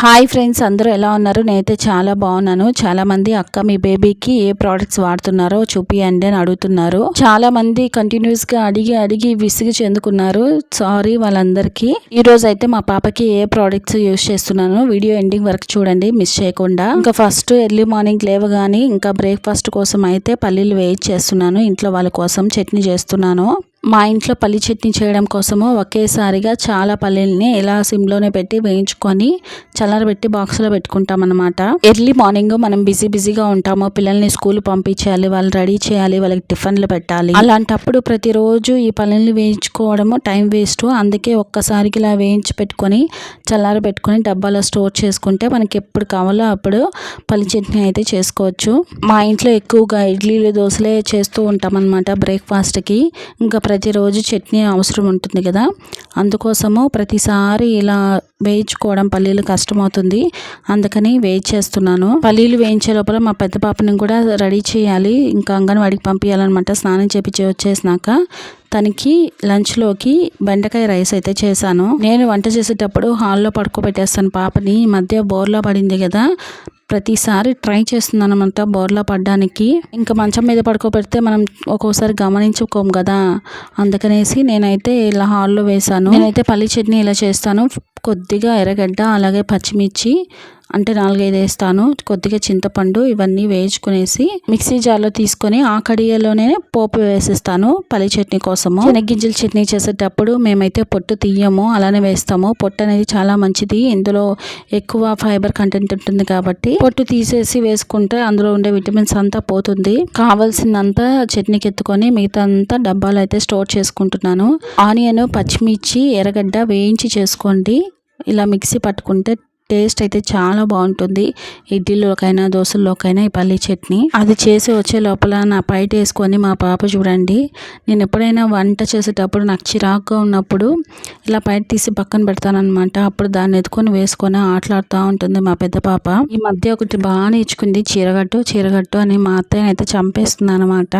Hi friends అందరూ ఎలా ఉన్నారు? నేనైతే చాలా బాగున్నాను. చాలా మంది అక్క మీ బేబీకి ఏ ప్రోడక్ట్స్ వాడుతున్నారో చూపియండి అని అడుగుతున్నారు. చాలా మంది కంటిన్యూస్గా అడిగి అడిగి విసిగి చెందుకున్నారు. సారీ వాళ్ళందరికీ. ఈ రోజు అయితే మా పాపకి ఏ ప్రోడక్ట్స్ యూజ్ చేస్తున్నాను వీడియో ఎండింగ్ వరకు చూడండి మిస్ చేయకుండా. ఇంకా ఫస్ట్ ఎర్లీ మార్నింగ్ లేవగానే ఇంకా బ్రేక్ఫాస్ట్ కోసం అయితే పల్లీలు వేయి చేస్తున్నాను ఇంట్లో వాళ్ళ కోసం చట్నీ చేస్తున్నాను. మా ఇంట్లో పల్లి చట్నీ చేయడం కోసము ఒకేసారిగా చాలా పల్లీలని ఇలా సిమ్లోనే పెట్టి వేయించుకొని చల్లరబెట్టి బాక్స్లో పెట్టుకుంటాం అనమాట ఎర్లీ మార్నింగ్ మనం బిజీ బిజీగా ఉంటాము. పిల్లల్ని స్కూల్ పంపించాలి వాళ్ళు రెడీ చేయాలి వాళ్ళకి టిఫిన్లు పెట్టాలి. అలాంటప్పుడు ప్రతిరోజు ఈ పల్లీని వేయించుకోవడము టైం వేస్ట్. అందుకే ఒక్కసారికి ఇలా వేయించి పెట్టుకొని చల్లార పెట్టుకొని డబ్బాలో స్టోర్ చేసుకుంటే మనకి ఎప్పుడు కావాలో అప్పుడు పల్లి చట్నీ అయితే చేసుకోవచ్చు. మా ఇంట్లో ఎక్కువగా ఇడ్లీలు దోశలే చేస్తూ ఉంటాం అనమాట బ్రేక్ఫాస్ట్కి. ఇంకా ప్రతిరోజు చట్నీ అవసరం ఉంటుంది కదా. అందుకోసము ప్రతిసారి ఇలా వేయించుకోవడం పల్లీలు కష్టమవుతుంది. అందుకని వేయించేస్తున్నాను. పల్లీలు వేయించే లోపల మా పెద్ద పాపని కూడా రెడీ చేయాలి. ఇంకా అంగన్వాడికి పంపించాలన్నమాట స్నానం చేపించి వచ్చేసినాక తనకి లంచ్లోకి బెండకాయ రైస్ అయితే చేశాను. నేను వంట చేసేటప్పుడు హాల్లో పడుకోబెట్టేస్తాను పాపని. ఈ మధ్య బోర్లో పడింది కదా. ప్రతిసారి ట్రై చేస్తున్నాను అనమాట బోర్లా పడ్డానికి. ఇంకా మంచం మీద పడుకోబెడితే మనం ఒక్కోసారి గమనించుకోము కదా. అందుకనేసి నేనైతే ఇలా హాల్లో వేసాను నేనైతే పల్లి చట్నీ ఇలా చేస్తాను. కొద్దిగా ఎర్రగడ్డ అలాగే పచ్చిమిర్చి అంటే నాలుగైదు వేస్తాను. కొద్దిగా చింతపండు ఇవన్నీ వేయించుకునేసి మిక్సీ జార్లో తీసుకొని ఆ కడియలోనే పోపు వేసిస్తాను పల్లి చట్నీ కోసము. శనగ్గింజల చట్నీ చేసేటప్పుడు మేమైతే పొట్టు తీయము అలానే వేస్తాము. పొట్టు అనేది చాలా మంచిది. ఇందులో ఎక్కువ ఫైబర్ కంటెంట్ ఉంటుంది కాబట్టి పొట్టు తీసేసి వేసుకుంటే అందులో ఉండే విటమిన్స్ అంతా పోతుంది. కావాల్సినంత చట్నీకి ఎత్తుకొని మిగతా అంతా డబ్బాలు అయితే స్టోర్ చేసుకుంటున్నాను. ఆనియన్ పచ్చిమిర్చి ఎర్రగడ్డ వేయించి చేసుకోండి. ఇలా మిక్సీ పట్టుకుంటే టేస్ట్ అయితే చాలా బాగుంటుంది. ఇడ్లీలోకైనా దోశల్లోకైనా ఈ పల్లీ చట్నీ. అది చేసి వచ్చే లోపల నా పైట వేసుకొని మా పాప చూడండి. నేను ఎప్పుడైనా వంట చేసేటప్పుడు నాకు చిరాకుగా ఉన్నప్పుడు ఇలా పైట తీసి పక్కన పెడతానమాట అప్పుడు దాన్ని ఎత్తుకొని వేసుకొని ఆటలాడుతూ ఉంటుంది మా పెద్ద పాప. ఈ మధ్య ఒకటి బాగా నేర్చుకుంది చీరగట్టు చీరగట్టు అని మా అత్తయ్యని అయితే చంపేస్తుంది అనమాట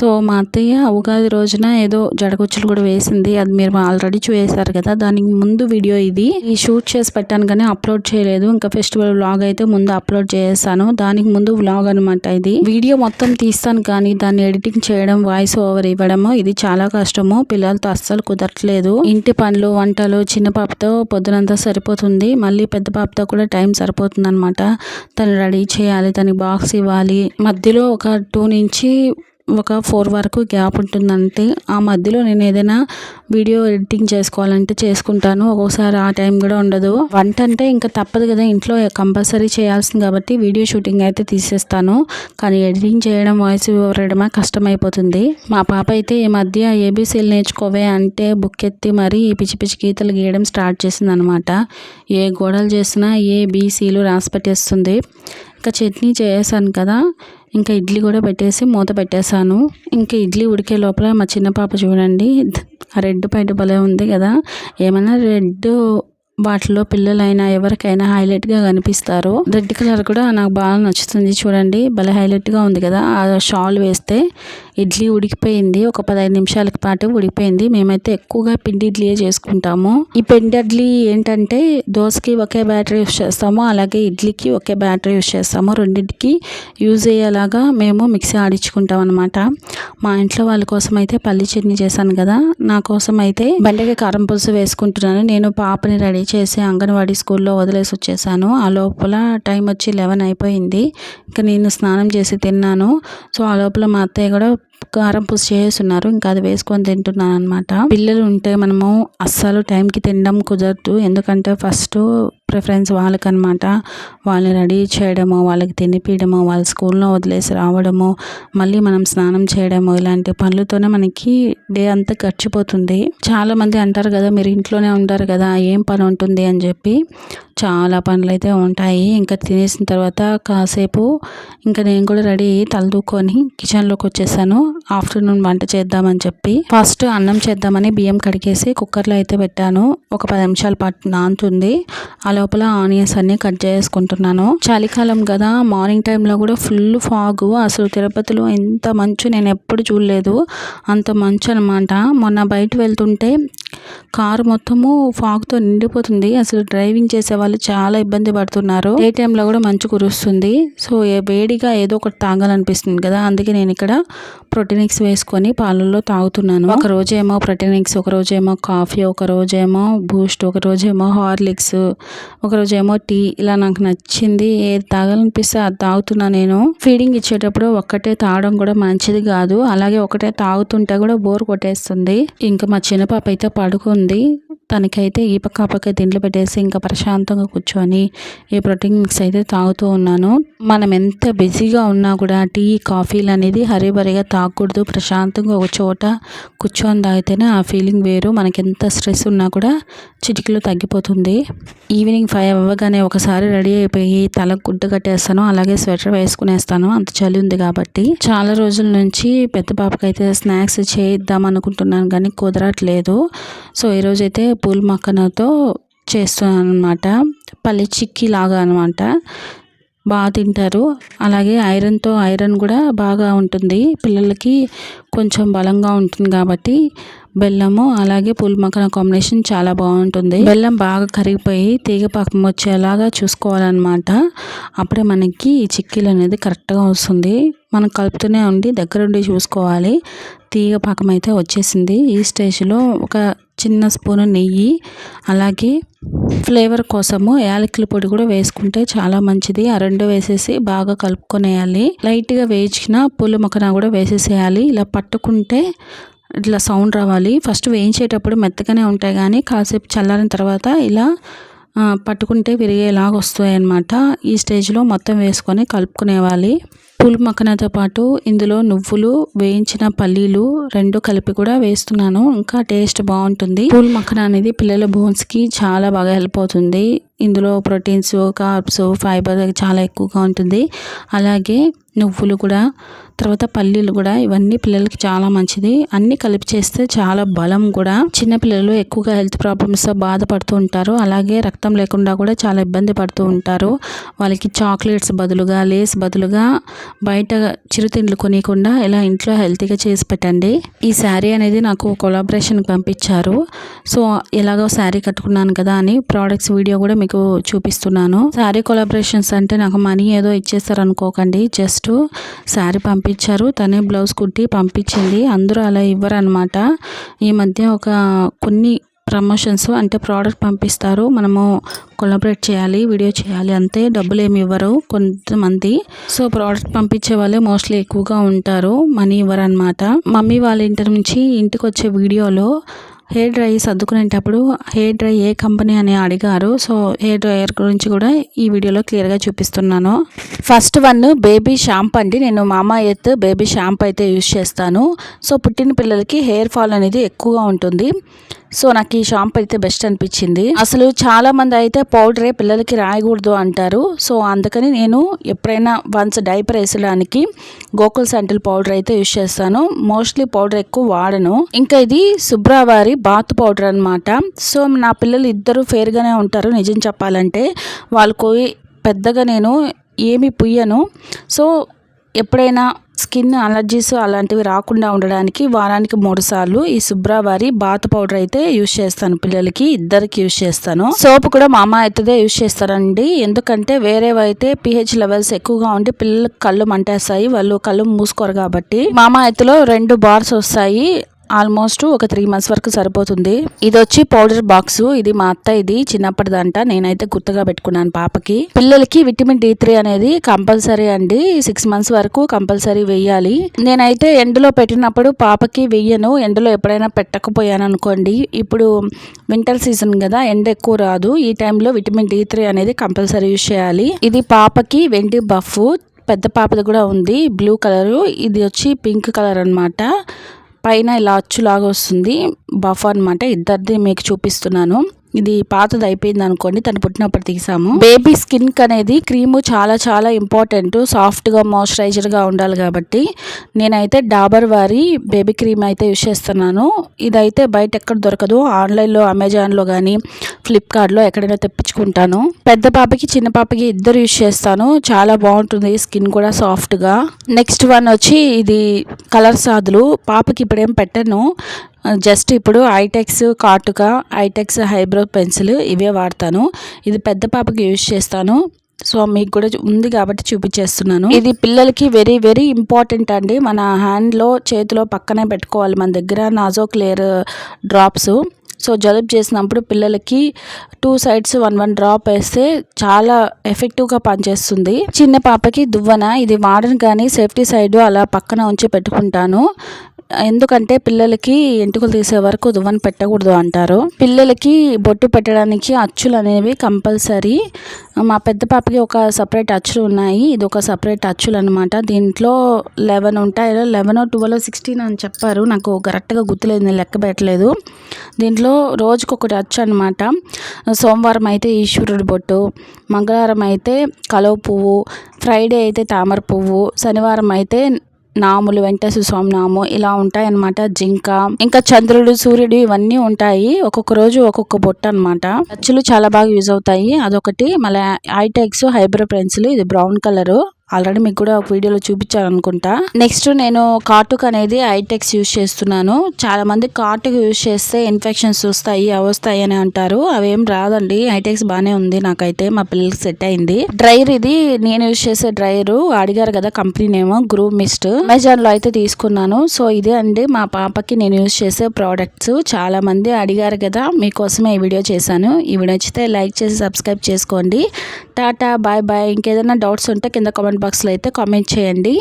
సో మా అత్తయ్య ఉగాది రోజున ఏదో జడగుచ్చులు కూడా వేసింది. అది మీరు ఆల్రెడీ చూసారు కదా. దానికి ముందు వీడియో ఇది. ఈ షూట్ చేసి పెట్టాను కానీ అప్లోడ్ చేయలేదు. ఇంకా ఫెస్టివల్ వ్లాగ్ అయితే ముందు అప్లోడ్ చేస్తాను. దానికి ముందు వ్లాగ్ అనమాట ఇది. వీడియో మొత్తం తీస్తాను కానీ దాన్ని ఎడిటింగ్ చేయడం వాయిస్ ఓవర్ ఇవ్వడము ఇది చాలా కష్టము. పిల్లలతో అస్సలు కుదరట్లేదు. ఇంటి పనులు వంటలు చిన్న పాపతో పొద్దునంతా సరిపోతుంది. మళ్ళీ పెద్ద పాపతో కూడా టైం సరిపోతుంది అనమాట తను రెడీ చేయాలి తనకి బాక్స్ ఇవ్వాలి. మధ్యలో ఒక టూ నుంచి ఒక ఫోర్ వరకు గ్యాప్ ఉంటుందంటే ఆ మధ్యలో నేను ఏదైనా వీడియో ఎడిటింగ్ చేసుకోవాలంటే చేసుకుంటాను. ఒక్కోసారి ఆ టైం కూడా ఉండదు. వంట అంటే ఇంకా తప్పదు కదా. ఇంట్లో కంపల్సరీ చేయాల్సింది కాబట్టి వీడియో షూటింగ్ అయితే తీసేస్తాను. కానీ ఎడిటింగ్ చేయడం వాయిస్ ఇవ్వడమే కష్టమైపోతుంది. మా పాప అయితే ఈ మధ్య ఏబీసీలు నేర్చుకోవే అంటే బుక్ ఎత్తి మరీ పిచ్చి పిచ్చి గీతలు గీయడం స్టార్ట్ చేసింది అనమాట ఏ గోడలు చేసినా ఏ బీసీలు రాసి పెట్టేస్తుంది. ఇంకా చట్నీ చేసాను కదా. ఇంకా ఇడ్లీ కూడా పెట్టేసి మూత పెట్టేశాను. ఇంకా ఇడ్లీ ఉడికే లోపల మా చిన్న పాప చూడండి రెడ్ పైట భలే ఉంది కదా. ఏమైనా రెడ్ వాటిలో పిల్లలైనా ఎవరికైనా హైలైట్గా కనిపిస్తారు. రెడ్ కలర్ కూడా నాకు బాగా నచ్చుతుంది చూడండి. భలే హైలైట్గా ఉంది కదా. ఆ షాల్ వేస్తే ఇడ్లీ ఉడికిపోయింది. ఒక పదహైదు నిమిషాల పాటు ఉడికిపోయింది. మేమైతే ఎక్కువగా పిండి ఇడ్లీయే చేసుకుంటాము. ఈ పిండి ఇడ్లీ ఏంటంటే దోశకి ఒకే బ్యాటరీ యూస్ చేస్తాము. అలాగే ఇడ్లీకి ఒకే బ్యాటరీ యూస్ చేస్తాము. రెండింటికి యూజ్ అయ్యేలాగా మేము మిక్సీ ఆడించుకుంటాం అనమాట మా ఇంట్లో వాళ్ళ కోసం అయితే పల్లి చట్నీ చేశాను కదా. నా కోసం అయితే బండగా కారం పులుసు వేసుకుంటున్నాను. నేను పాపని రెడీ చేసి అంగన్వాడీ స్కూల్లో వదిలేసి వచ్చేసాను. ఆ లోపల టైం వచ్చి లెవెన్ అయిపోయింది. ఇంకా నేను స్నానం చేసి తిన్నాను. సో ఆ లోపల మా అత్తయ్య కూడా కారం పులుసు చేస్తున్నారు. ఇంకా అది వేసుకొని తింటున్నాను అనమాట పిల్లలు ఉంటే మనము అస్సలు టైంకి తినడం కుదరదు. ఎందుకంటే ఫస్ట్ ప్రిఫరెన్స్ వాళ్ళకనమాట వాళ్ళని రెడీ చేయడము వాళ్ళకి తినిపించడము వాళ్ళ స్కూల్లో వదిలేసి రావడము మళ్ళీ మనం స్నానం చేయడము ఇలాంటి పనులతోనే మనకి డే అంతా గడిచిపోతుంది. చాలామంది అంటారు కదా మీరు ఇంట్లోనే ఉంటారు కదా ఏం పని ఉంటుంది? అని చెప్పి చాలా పనులు అయితే ఉంటాయి. ఇంకా తినేసిన తర్వాత కాసేపు ఇంకా నేను కూడా రెడీ అయ్యి తలదూకొని కిచెన్లోకి వచ్చేసాను. ఆఫ్టర్నూన్ వంట చేద్దామని చెప్పి ఫస్ట్ అన్నం చేద్దామని బియ్యం కడిగేసి కుక్కర్లో అయితే పెట్టాను. ఒక పది నిమిషాల పాటు నానుతుంది. ఆ లోపల ఆనియన్స్ అన్ని కట్ చేసుకుంటున్నాను. చలికాలం కదా మార్నింగ్ టైంలో కూడా ఫుల్ ఫాగ్. అసలు తిరుపతిలో ఎంత మంచు నేను ఎప్పుడు చూడలేదు. అంత మంచు అనమాట మొన్న బయట వెళ్తుంటే కారు మొత్తము ఫాగ్తో నిండిపోతుంది. అసలు డ్రైవింగ్ చేసే వాళ్ళు చాలా ఇబ్బంది పడుతున్నారు. ఏ టైంలో కూడా మంచు కురుస్తుంది. సో వేడిగా ఏదో ఒకటి తాగాలనిపిస్తుంది కదా. అందుకే నేను ఇక్కడ ప్రోటీనిక్స్ వేసుకొని పాలల్లో తాగుతున్నాను. ఒక రోజేమో ప్రోటీనిక్స్ ఒక రోజేమో కాఫీ ఒక రోజేమో బూస్ట్ ఒక రోజేమో హార్లిక్స్ ఒక రోజేమో టీ. ఇలా నాకు నచ్చింది. ఏది తాగాలనిపిస్తే అది తాగుతున్నా నేను. ఫీడింగ్ ఇచ్చేటప్పుడు ఒక్కటే తాగడం కూడా మంచిది కాదు. అలాగే ఒకటే తాగుతుంటే కూడా బోర్ కొట్టేస్తుంది. ఇంకా మా చిన్న పాప అయితే పడుకుంది. తనకైతే ఈ పక్క ఆ పక్క తిండ్లు పెట్టేసి ఇంకా ప్రశాంతంగా కూర్చొని ఈ ప్రోటీన్ మిక్స్ అయితే తాగుతూ ఉన్నాను. మనం ఎంత బిజీగా ఉన్నా కూడా టీ కాఫీలు అనేది హరిబరిగా తాగకూడదు. ప్రశాంతంగా ఒక చోట కూర్చొని తాగితేనే ఆ ఫీలింగ్ వేరు. మనకి ఎంత స్ట్రెస్ ఉన్నా కూడా చిటికలో తగ్గిపోతుంది. ఈవినింగ్ ఫైవ్ అవ్వగానే ఒకసారి రెడీ అయిపోయి తలకు గుడ్డ కట్టేస్తాను. అలాగే స్వెటర్ వేసుకునేస్తాను. అంత చలి ఉంది కాబట్టి. చాలా రోజుల నుంచి పెద్ద పాపకైతే స్నాక్స్ చేయిద్దాం అనుకుంటున్నాను కానీ కుదరట్లేదు. సో ఈరోజైతే పూల మక్కనతో చేస్తున్నాను అనమాట పల్లి చిక్కీ లాగా అనమాట బాగా తింటారు. అలాగే ఐరన్తో ఐరన్ కూడా బాగా ఉంటుంది. పిల్లలకి కొంచెం బలంగా ఉంటుంది కాబట్టి బెల్లము అలాగే పులిమక్కన కాంబినేషన్ చాలా బాగుంటుంది. బెల్లం బాగా కరిగిపోయి తీగ పాకం వచ్చేలాగా చూసుకోవాలన్నమాట. అప్పుడే మనకి ఈ చిక్కీలు అనేది కరెక్ట్గా వస్తుంది. మనం కలుపుతూనే ఉండి దగ్గరుండి చూసుకోవాలి. తీగ పాకం అయితే వచ్చేసింది. ఈ స్టేజ్లో ఒక చిన్న స్పూను నెయ్యి అలాగే ఫ్లేవర్ కోసము యాలకుల పొడి కూడా వేసుకుంటే చాలా మంచిది. ఆ రెండు వేసేసి బాగా కలుపుకొనేయాలి. లైట్గా వేయించిన పూల మొక్కన కూడా వేసేసేయాలి. ఇలా పట్టుకుంటే ఇట్లా సౌండ్ రావాలి. ఫస్ట్ వేయించేటప్పుడు మెత్తగానే ఉంటాయి కానీ కాసేపు చల్లారిన తర్వాత ఇలా పట్టుకుంటే విరిగేలాగా వస్తాయి అన్నమాట ఈ స్టేజ్లో మొత్తం వేసుకొని కలుపుకునేవాలి. పూల్ మక్కనతో పాటు ఇందులో నువ్వులు వేయించిన పల్లీలు రెండు కలిపి కూడా వేస్తున్నాను. ఇంకా టేస్ట్ బాగుంటుంది. పూల్ మక్కన అనేది పిల్లల బోన్స్కి చాలా బాగా హెల్ప్ అవుతుంది. ఇందులో ప్రోటీన్స్ కార్బ్స్ ఫైబర్ చాలా ఎక్కువగా ఉంటుంది. అలాగే నువ్వులు కూడా తర్వాత పల్లీలు కూడా ఇవన్నీ పిల్లలకి చాలా మంచిది. అన్ని కలిపి చేస్తే చాలా బలం కూడా. చిన్నపిల్లలు ఎక్కువగా హెల్త్ ప్రాబ్లమ్స్తో బాధపడుతూ ఉంటారు. అలాగే రక్తం లేకుండా కూడా చాలా ఇబ్బంది పడుతూ ఉంటారు. వాళ్ళకి చాక్లెట్స్ బదులుగా లేస్ బదులుగా బయట చిరుతిండ్లు కొనియకుండా ఇలా ఇంట్లో హెల్తీగా చేసి పెట్టండి. ఈ శారీ అనేది నాకు కొలాబరేషన్ పంపించారు. సో ఎలాగో శారీ కట్టుకున్నాను కదా అని ప్రోడక్ట్స్ వీడియో కూడా మీకు చూపిస్తున్నాను. శారీ కొలాబరేషన్స్ అంటే నాకు మనీ ఏదో ఇచ్చేస్తారు అనుకోకండి జస్ట్ శారీ పంపించారు. తనే బ్లౌజ్ కుట్టి పంపించింది. అందరూ అలా ఇవ్వరు అనమాట ఈ మధ్య ఒక కొన్ని ప్రమోషన్స్ అంటే ప్రోడక్ట్ పంపిస్తారు. మనము కొలాబరేట్ చేయాలి వీడియో చేయాలి అంతే డబ్బులు ఏమి ఇవ్వరు కొంతమంది. సో ప్రోడక్ట్ పంపించే వాళ్ళే మోస్ట్లీ ఎక్కువగా ఉంటారు మనీ ఇవ్వరు అనమాట మమ్మీ వాళ్ళ ఇంటి నుంచి ఇంటికి వచ్చే వీడియోలో హెయిర్ డ్రై సర్దుకునేటప్పుడు హెయిర్ డ్రై ఏ కంపెనీ అని అడిగారు. సో హెయిర్ డ్రైయర్ గురించి కూడా ఈ వీడియోలో క్లియర్గా చూపిస్తున్నాను. ఫస్ట్ వన్ బేబీ షాంపూ అండి. నేను మామా ఎత్ బేబీ షాంపూ అయితే యూస్ చేస్తాను. సో పుట్టిన పిల్లలకి హెయిర్ ఫాల్ అనేది ఎక్కువగా ఉంటుంది. సో నాకు ఈ షాంపూ అయితే బెస్ట్ అనిపించింది. అసలు చాలా మంది అయితే పౌడరే పిల్లలకి రాయకూడదు అంటారు. సో అందుకని నేను ఎప్పుడైనా వన్స్ డైపర్ వేసడానికి గోకుల్ సెంటల్ పౌడర్ అయితే యూస్ చేస్తాను. మోస్ట్లీ పౌడర్ ఎక్కువ వాడను. ఇంకా ఇది శుభ్రవారి బాత్ పౌడర్ అనమాట సో నా పిల్లలు ఇద్దరు ఫేర్గానే ఉంటారు నిజం చెప్పాలంటే. వాళ్ళకు పెద్దగా నేను ఏమి పుయ్యను. సో ఎప్పుడైనా స్కిన్ అలర్జీస్ అలాంటివి రాకుండా ఉండడానికి వారానికి మూడు సార్లు ఈ శుభ్రవారి బాత్ పౌడర్ అయితే యూస్ చేస్తాను. పిల్లలకి ఇద్దరికి యూజ్ చేస్తాను. సోప్ కూడా మా అమ్మ అయితే యూస్ చేస్తారండి. ఎందుకంటే వేరేవైతే పిహెచ్ లెవెల్స్ ఎక్కువగా ఉండి పిల్లలకు కళ్ళు మంటేస్తాయి వాళ్ళు కళ్ళు మూసుకోరు కాబట్టి. మామ ఎత్తులో రెండు బార్స్ వస్తాయి. ఆల్మోస్ట్ ఒక త్రీ మంత్స్ వరకు సరిపోతుంది. ఇది వచ్చి పౌడర్ బాక్స్. ఇది మా అత్త ఇది చిన్నప్పటిదంట. నేనైతే గుర్తుగా పెట్టుకున్నాను పాపకి. పిల్లలకి విటమిన్ డి త్రీ అనేది కంపల్సరీ అండి. సిక్స్ మంత్స్ వరకు కంపల్సరీ వెయ్యాలి నేనైతే ఎండలో పెట్టినప్పుడు పాపకి వెయ్యను. ఎండలో ఎప్పుడైనా పెట్టకపోయాను అనుకోండి. ఇప్పుడు వింటర్ సీజన్ కదా ఎండ ఎక్కువ రాదు. ఈ టైంలో విటమిన్ డి త్రీ అనేది కంపల్సరీ యూజ్ చేయాలి. ఇది పాపకి వెండి బఫ్. పెద్ద పాపది కూడా ఉంది. Blue colour. ఇది వచ్చి పింక్ కలర్ అనమాట పైన ఇలా అచ్చులాగా వస్తుంది. బఫ్ అనమాట ఇద్దరిది మీకు చూపిస్తున్నాను. ఇది పాతది అయిపోయింది అనుకోండి తను పుట్టినప్పుడు తీసాము. బేబీ స్కిన్ అనేది క్రీము చాలా చాలా ఇంపార్టెంట్ సాఫ్ట్గా మాయిశ్చరైజర్గా ఉండాలి కాబట్టి నేనైతే డాబర్ వారి బేబీ క్రీమ్ అయితే యూస్ చేస్తున్నాను. ఇదైతే బయట ఎక్కడ దొరకదు ఆన్లైన్లో అమెజాన్లో కానీ ఫ్లిప్కార్ట్లో ఎక్కడైనా తెప్పించుకుంటాను. పెద్ద పాపకి చిన్న పాపకి ఇద్దరు యూస్ చేస్తాను. చాలా బాగుంటుంది స్కిన్ కూడా సాఫ్ట్గా నెక్స్ట్ వన్ వచ్చి ఇది కలర్ సాదులు పాపకి ఇప్పుడేం పెట్టను. జస్ట్ ఇప్పుడు ఐటెక్స్ కాటుక ఐటెక్స్ హైబ్రో పెన్సిల్ ఇవే వాడతాను. ఇది పెద్ద పాపకి యూజ్ చేస్తాను. సో మీకు కూడా ఉంది కాబట్టి చూపించేస్తున్నాను. ఇది పిల్లలకి వెరీ వెరీ ఇంపార్టెంట్ అండి. మన హ్యాండ్లో చేతిలో పక్కనే పెట్టుకోవాలి. మన దగ్గర నాజో క్లియర్ డ్రాప్స్. సో జలుబు చేసినప్పుడు పిల్లలకి two sides one one drop వేస్తే చాలా ఎఫెక్టివ్గా పనిచేస్తుంది. చిన్న పాపకి దువ్వన. ఇది వాడను కానీ సేఫ్టీ సైడ్ అలా పక్కన ఉంచి పెట్టుకుంటాను. ఎందుకంటే పిల్లలకి ఎంటుకలు తీసే వరకు దువ్వని పెట్టకూడదు అంటారు. పిల్లలకి బొట్టు పెట్టడానికి అచ్చులు అనేవి కంపల్సరీ. మా పెద్ద పాపకి ఒక సపరేట్ అచ్చులు ఉన్నాయి. ఇది ఒక సపరేట్ అచ్చులు అనమాట దీంట్లో లెవెన్ ఉంటాయి. లెవెన్ ట్వెల్వ్ సిక్స్టీన్ అని చెప్పారు. నాకు కరెక్ట్గా గుర్తులేదు. నేను లెక్క పెట్టలేదు. దీంట్లో రోజుకొకటి అచ్చు అనమాట సోమవారం అయితే ఈశ్వరుడు బొట్టు మంగళవారం అయితే కలువ పువ్వు ఫ్రైడే అయితే తామర పువ్వు శనివారం అయితే నాములు వెంకటేశ్వర స్వామి నాము ఇలా ఉంటాయి అనమాట జింక ఇంకా చంద్రుడు సూర్యుడు ఇవన్నీ ఉంటాయి. ఒక్కొక్క రోజు ఒక్కొక్క బొట్టు అనమాట అచ్చులు చాలా బాగా యూజ్ అవుతాయి. అదొకటి. మళ్ళీ ఐటెక్స్ హైబ్రో పెన్సిల్ ఇది బ్రౌన్ కలర్. ఆల్రెడీ మీకు కూడా ఒక వీడియోలో చూపించాను అనుకుంటా నెక్స్ట్ నేను కాటుక్ అనేది ఐటెక్స్ యూజ్ చేస్తున్నాను. చాలా మంది కాటుక్ యూజ్ చేస్తే ఇన్ఫెక్షన్స్ వస్తాయి అవి వస్తాయి అని అంటారు. అవేం రాదండి. ఐటెక్స్ బాగానే ఉంది నాకైతే మా పిల్లలకి సెట్ అయింది. డ్రైర్ ఇది నేను యూజ్ చేసే డ్రైర్ అడిగారు కదా కంపెనీ నేమో గ్రూ మిస్ట్ అమెజాన్లో అయితే తీసుకున్నాను. సో ఇదే అండి మా పాపకి నేను యూజ్ చేసే ప్రోడక్ట్స్ చాలా మంది అడిగారు కదా మీకోసమే ఈ వీడియో చేశాను. ఈ వీడియో నచ్చితే లైక్ చేసి సబ్స్క్రైబ్ చేసుకోండి. టాటా బాయ్ బాయ్ ఇంకేదైనా డౌట్స్ ఉంటే కింద కామెంట్ బాక్స్లో అయితే కామెంట్ చేయండి.